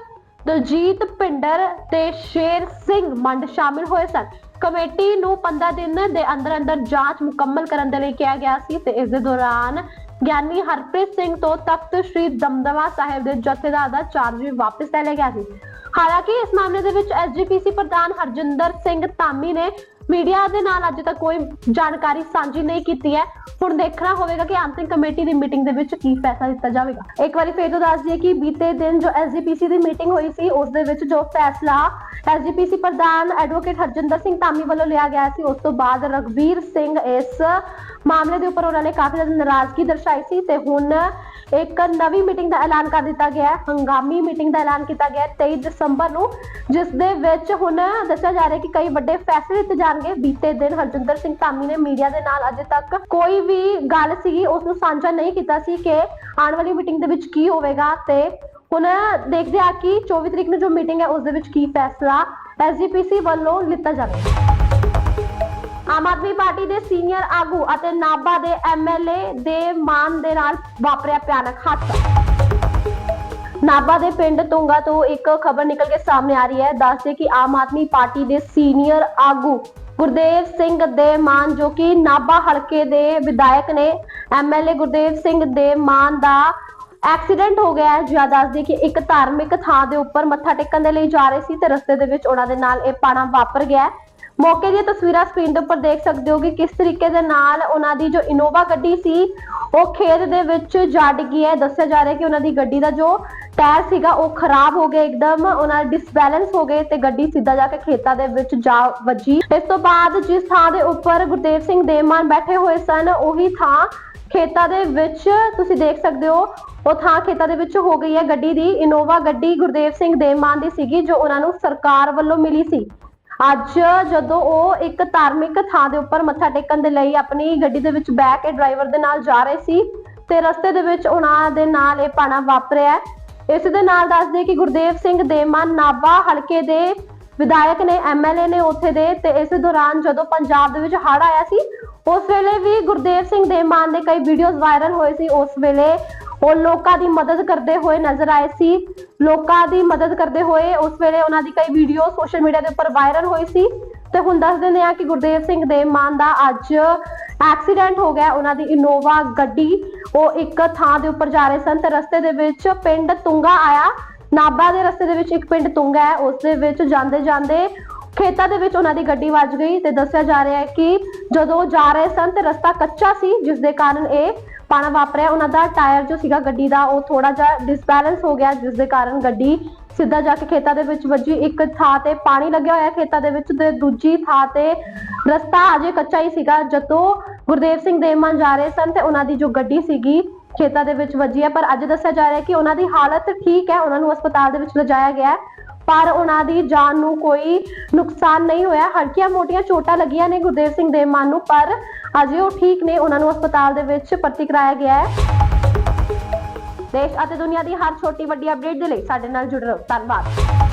S1: ਦਲਜੀਤ ਪਿੰਡਰ ਤੇ ਸ਼ੇਰ ਸਿੰਘ ਮੰਡ ਸ਼ਾਮਿਲ ਹੋਏ ਸਨ। ਕਮੇਟੀ ਨੂੰ 15 ਦਿਨ ਦੇ ਅੰਦਰ ਅੰਦਰ ਜਾਂਚ ਮੁਕੰਮਲ ਕਰਨ ਦੇ ਲਈ ਕਿਹਾ ਗਿਆ ਸੀ ਤੇ ਇਸ ਦੇ ਦੌਰਾਨ ਗਿਆਨੀ ਹਰਪ੍ਰੀਤ ਸਿੰਘ ਤੋਂ ਤਖਤ ਸ੍ਰੀ ਦਮਦਮਾ ਸਾਹਿਬ ਦੇ ਜਥੇਦਾਰ ਦਾ ਚਾਰਜ ਵੀ ਵਾਪਸ ਲੈ ਲਿਆ ਗਿਆ ਸੀ। ਹਾਲਾਂਕਿ ਇਸ ਮਾਮਲੇ ਦੇ ਵਿੱਚ ਐਸਜੀਪੀਸੀ ਪ੍ਰਧਾਨ ਹਰਜਿੰਦਰ ਸਿੰਘ ਧਾਮੀ ਨੇ ਮੀਡੀਆ ਦੇ ਨਾਲ ਅੱਜ ਤੱਕ ਕੋਈ ਜਾਣਕਾਰੀ ਸਾਂਝੀ ਨਹੀਂ ਕੀਤੀ ਹੈ। ਹੁਣ ਦੇਖਣਾ ਹੋਵੇਗਾ ਕਿ ਅੰਤਿਮ ਕਮੇਟੀ ਦੀ ਮੀਟਿੰਗ ਦੇ ਵਿੱਚ ਕੀ ਫੈਸਲਾ ਦਿੱਤਾ ਜਾਵੇਗਾ। ਇੱਕ ਵਾਰੀ ਫੇਰ ਤੋਂ ਦੱਸ ਦਈਏ ਕਿ ਬੀਤੇ ਦਿਨ ਜੋ ਐਸਜੀਪੀਸੀ ਦੀ ਮੀਟਿੰਗ ਹੋਈ ਸੀ, ਉਸ ਦੇ ਵਿੱਚ ਜੋ ਫੈਸਲਾ ਐਸਜੀਪੀਸੀ ਪ੍ਰਧਾਨ ਐਡਵੋਕੇਟ ਹਰਜਿੰਦਰ ਸਿੰਘ ਧਾਮੀ ਵੱਲੋਂ ਲਿਆ ਗਿਆ ਸੀ, ਉਸ ਤੋਂ ਬਾਅਦ ਰਗਵੀਰ ਸਿੰਘ ਇਸ ਮਾਮਲੇ ਦੇ ਉੱਪਰ ਉਹਨਾਂ ਨੇ ਕਾਫੀ ਜ਼ਿਆਦਾ ਨਾਰਾਜ਼ਗੀ ਦਰਸਾਈ ਸੀ ਤੇ ਹੁਣ ਇੱਕ ਨਵੀਂ ਮੀਟਿੰਗ ਦਾ ਐਲਾਨ ਕਰ ਦਿੱਤਾ ਗਿਆ ਹੈ। ਹੰਗਾਮੀ ਮੀਟਿੰਗ ਦਾ ਐਲਾਨ ਕੀਤਾ ਗਿਆ ਹੈ 23 ਦਸੰਬਰ ਨੂੰ, ਜਿਸ ਦੇ ਵਿੱਚ ਹੁਣ ਦੱਸਿਆ ਜਾ ਰਿਹਾ ਹੈ ਕਿ ਕਈ ਵੱਡੇ ਫੈਸਲੇ ਲਿੱਤੇ ਜਾਣਗੇ। ਬੀਤੇ ਦਿਨ ਹਰਜਿੰਦਰ ਸਿੰਘ ਧਾਮੀ ਨੇ ਮੀਡੀਆ ਦੇ ਨਾਲ ਅਜੇ ਤੱਕ ਕੋਈ ਵੀ ਗੱਲ ਸੀਗੀ, ਉਸ ਨੂੰ ਸਾਂਝਾ ਨਹੀਂ ਕੀਤਾ ਸੀ ਕਿ ਆਉਣ ਵਾਲੀ ਮੀਟਿੰਗ ਦੇ ਵਿੱਚ ਕੀ ਹੋਵੇਗਾ ਤੇ ਹੁਣ ਦੇਖਦੇ ਆ ਕਿ 24 ਤਰੀਕ ਨੂੰ ਜੋ ਮੀਟਿੰਗ ਹੈ, ਉਸ ਦੇ ਵਿੱਚ ਕੀ ਫੈਸਲਾ ਐਸਜੀਪੀਸੀ ਵੱਲੋਂ ਲਿੱਤਾ ਜਾਵੇਗਾ। ਆਮ ਆਦਮੀ ਪਾਰਟੀ ਦੇ ਸੀਨੀਅਰ ਆਗੂ ਅਤੇ ਨਾਭਾ ਦੇ ਐਮਐਲਏ ਦੇ ਮਾਨ ਦੇ ਨਾਲ ਵਾਪਰਿਆ ਭਿਆਨਕ ਹਾਦਸਾ। ਨਾਭਾ ਦੇ ਪਿੰਡ ਤੁੰਗਾ ਤੋਂ ਇੱਕ ਖਬਰ ਨਿਕਲ ਕੇ ਸਾਹਮਣੇ ਆ ਰਹੀ ਹੈ। ਦੱਸਦੇ ਕਿ ਆਮ ਆਦਮੀ ਪਾਰਟੀ ਦੇ ਸੀਨੀਅਰ ਆਗੂ ਗੁਰਦੇਵ ਸਿੰਘ ਦੇ ਮਾਨ ਜੋ ਕਿ ਨਾਭਾ ਹਲਕੇ ਦੇ ਵਿਧਾਇਕ ਨੇ ਐਮਐਲਏ ਗੁਰਦੇਵ ਸਿੰਘ ਦੇ ਮਾਨ ਦਾ ਐਕਸੀਡੈਂਟ ਹੋ ਗਿਆ ਹੈ। ਜਿਆ ਦੱਸਦੇ ਕਿ ਇੱਕ ਧਾਰਮਿਕ ਥਾਂ ਦੇ ਉੱਪਰ ਮੱਥਾ ਟੇਕਣ ਦੇ ਲਈ ਜਾ ਰਹੇ ਸੀ ਤੇ ਰਸਤੇ ਦੇ ਵਿੱਚ ਉਹਨਾਂ ਦੇ ਨਾਲ ਇਹ ਪਾਣਾ ਵਾਪਰ ਗਿਆ ਮੌਕੇ ਦੀਆਂ ਤਸਵੀਰਾਂ ਸਕਰੀਨ ਦੇ ਉੱਪਰ ਦੇਖ ਸਕਦੇ ਹੋ ਕਿ ਕਿਸ ਤਰੀਕੇ ਦੇ ਨਾਲ ਉਹਨਾਂ ਦੀ ਜੋ ਇਨੋਵਾ ਗੱਡੀ ਸੀ, ਉਹ ਖੇਤ ਦੇ ਵਿੱਚ ਜਾ ਡਿੱਗੀ ਹੈ। ਦੱਸਿਆ ਜਾ ਰਿਹਾ ਕਿ ਉਹਨਾਂ ਦੀ ਗੱਡੀ ਦਾ ਜੋ ਟਾਇਰ ਸੀਗਾ, ਉਹ ਖਰਾਬ ਹੋ ਗਿਆ ਇੱਕਦਮ। ਉਹਨਾਂ ਡਿਸਬੈਲੈਂਸ ਹੋ ਗਏ ਤੇ ਗੱਡੀ ਸਿੱਧਾ ਜਾ ਕੇ ਖੇਤਾਂ ਦੇ ਵਿੱਚ ਜਾ ਵੱਜੀ। ਇਸ ਤੋਂ ਬਾਅਦ ਜਿਸ ਥਾਂ ਦੇ ਉੱਪਰ ਗੁਰਦੇਵ ਸਿੰਘ ਦੇਮਾਨ ਬੈਠੇ ਹੋਏ ਸਨ, ਉਹੀ ਥਾਂ ਖੇਤਾਂ ਦੇ ਵਿੱਚ ਤੁਸੀਂ ਦੇਖ ਸਕਦੇ ਹੋ, ਉਹ ਥਾਂ ਖੇਤਾਂ ਦੇ ਵਿੱਚ ਹੋ ਗਈ ਹੈ ਗੱਡੀ ਦੀ। ਇਨੋਵਾ ਗੱਡੀ ਗੁਰਦੇਵ ਸਿੰਘ ਦੇਮਾਨ ਦੀ ਸੀਗੀ, ਜੋ ਉਹਨਾਂ ਨੂੰ ਸਰਕਾਰ ਵੱਲੋਂ ਮਿਲੀ ਸੀ। ਅੱਜ ਜਦੋਂ ਉਹ ਇੱਕ ਧਾਰਮਿਕ ਥਾਂ ਦੇ ਉੱਪਰ ਮੱਥਾ ਟੇਕਣ ਦੇ ਲਈ ਆਪਣੀ ਗੱਡੀ ਦੇ ਵਿੱਚ ਬਹਿ ਕੇ ਡਰਾਈਵਰ ਦੇ ਨਾਲ ਜਾ ਰਹੇ ਸੀ ਤੇ ਰਸਤੇ ਦੇ ਵਿੱਚ ਉਹਨਾਂ ਦੇ ਨਾਲ ਇਹ ਪਾਣਾ ਵਾਪਰਿਆ। ਇਸ ਦੇ ਨਾਲ ਦੱਸਦੇ ਕਿ ਗੁਰਦੇਵ ਸਿੰਘ ਦੇਮਾਨ ਨਾਭਾ ਹਲਕੇ ਦੇ ਵਿਧਾਇਕ ਨੇ ਐਮਐਲਏ ਨੇ ਉੱਥੇ ਦੇ ਤੇ ਇਸ ਦੌਰਾਨ ਜਦੋਂ ਪੰਜਾਬ ਦੇ ਵਿੱਚ ਹੜ੍ਹ ਆਇਆ ਸੀ, ਉਸ ਵੇਲੇ ਵੀ ਗੁਰਦੇਵ ਸਿੰਘ ਦੇਮਾਨ ਦੇ ਕਈ ਵੀਡੀਓਜ਼ ਵਾਇਰਲ ਹੋਏ ਸੀ। ਉਸ ਵੇਲੇ ਉਹ ਲੋਕਾਂ ਦੀ ਮਦਦ ਕਰਦੇ ਹੋਏ ਨਜ਼ਰ ਆਏ ਸੀ। ਲੋਕਾਂ ਦੀ ਮਦਦ ਕਰਦੇ ਹੋਏ ਉਸ ਵੇਲੇ ਉਹਨਾਂ ਦੀ ਕਈ ਵੀਡੀਓ ਸੋਸ਼ਲ ਮੀਡੀਆ ਦੇ ਉੱਪਰ ਵਾਇਰਲ ਹੋਈ ਸੀ। ਤੇ ਹੁਣ ਦੱਸ ਦਿੰਦੇ ਆ ਕਿ ਗੁਰਦੇਵ ਸਿੰਘ ਦੇ ਮਾਨ ਦਾ ਅੱਜ ਐਕਸੀਡੈਂਟ ਹੋ ਗਿਆ। ਉਹਨਾਂ ਦੀ ਇਨੋਵਾ ਗੱਡੀ, ਉਹ ਇੱਕ ਥਾਂ ਦੇ ਉੱਪਰ ਜਾ ਰਹੇ ਸਨ ਤੇ ਰਸਤੇ ਦੇ ਵਿੱਚ ਪਿੰਡ ਤੁੰਗਾ ਆਇਆ। ਨਾਭਾ ਦੇ ਰਸਤੇ ਦੇ ਵਿੱਚ ਇੱਕ ਪਿੰਡ ਤੁੰਗਾ ਹੈ। ਉਸ ਦੇ ਵਿੱਚ ਜਾਂਦੇ ਜਾਂਦੇ ਖੇਤਾਂ ਦੇ ਵਿੱਚ ਉਹਨਾਂ ਦੀ ਗੱਡੀ ਵੱਜ ਗਈ ਤੇ ਦੱਸਿਆ ਜਾ ਰਿਹਾ ਹੈ ਕਿ ਜਦੋਂ ਉਹ ਜਾ ਰਹੇ ਸਨ ਤੇ ਰਸਤਾ ਕੱਚਾ ਸੀ, ਜਿਸ ਦੇ ਕਾਰਨ ਇਹ ਪਾਣਾ ਵਾਪਰਿਆ। ਉਹਨਾਂ ਦਾ ਟਾਇਰ ਜੋ ਸੀਗਾ ਗੱਡੀ ਦਾ, ਉਹ ਥੋੜਾ ਜਿਹਾ ਡਿਸਬੈਲੈਂਸ ਹੋ ਗਿਆ, ਜਿਸ ਦੇ ਕਾਰਨ ਗੱਡੀ ਸਿੱਧਾ ਜਾ ਕੇ ਖੇਤਾਂ ਦੇ ਵਿੱਚ ਵੱਜੀ। ਇੱਕ ਥਾਂ ਤੇ ਪਾਣੀ ਲੱਗਿਆ ਹੋਇਆ ਖੇਤਾਂ ਦੇ ਵਿੱਚ ਤੇ ਦੂਜੀ ਥਾਂ ਤੇ ਰਸਤਾ ਅਜੇ ਕੱਚਾ ਹੀ ਸੀਗਾ। ਜਦੋਂ ਗੁਰਦੇਵ ਸਿੰਘ ਦੇਵਮਾਨ ਜਾ ਰਹੇ ਸਨ ਤੇ ਉਹਨਾਂ ਦੀ ਜੋ ਗੱਡੀ ਸੀਗੀ, ਖੇਤਾਂ ਦੇ ਵਿੱਚ ਵੱਜੀ ਹੈ। ਪਰ ਅੱਜ ਦੱਸਿਆ ਜਾ ਰਿਹਾ ਹੈ ਕਿ ਉਹਨਾਂ ਦੀ ਹਾਲਤ ਠੀਕ ਹੈ। ਉਹਨਾਂ ਨੂੰ ਹਸਪਤਾਲ ਦੇ ਵਿੱਚ ਲਿਜਾਇਆ ਗਿਆ ਹੈ। ਪਰ ਉਹਨਾਂ ਦੀ ਜਾਨ ਨੂੰ ਕੋਈ ਨੁਕਸਾਨ ਨਹੀਂ ਹੋਇਆ। ਹਲਕੀਆਂ ਮੋਟੀਆਂ ਚੋਟਾਂ ਲੱਗੀਆਂ ਨੇ ਗੁਰਦੇਵ ਸਿੰਘ ਦੇਵਮਾਨ ਨੂੰ, ਪਰ ਅਜੇ ਉਹ ਠੀਕ ਨੇ। ਉਹਨਾਂ ਨੂੰ ਹਸਪਤਾਲ ਦੇ ਵਿੱਚ ਭਰਤੀ ਕਰਾਇਆ ਗਿਆ ਹੈ। ਦੇਸ਼ ਅਤੇ ਦੁਨੀਆ ਦੀ ਹਰ ਛੋਟੀ ਵੱਡੀ ਅਪਡੇਟ ਦੇ ਲਈ ਸਾਡੇ ਨਾਲ ਜੁੜ ਰਹੋ। ਧੰਨਵਾਦ।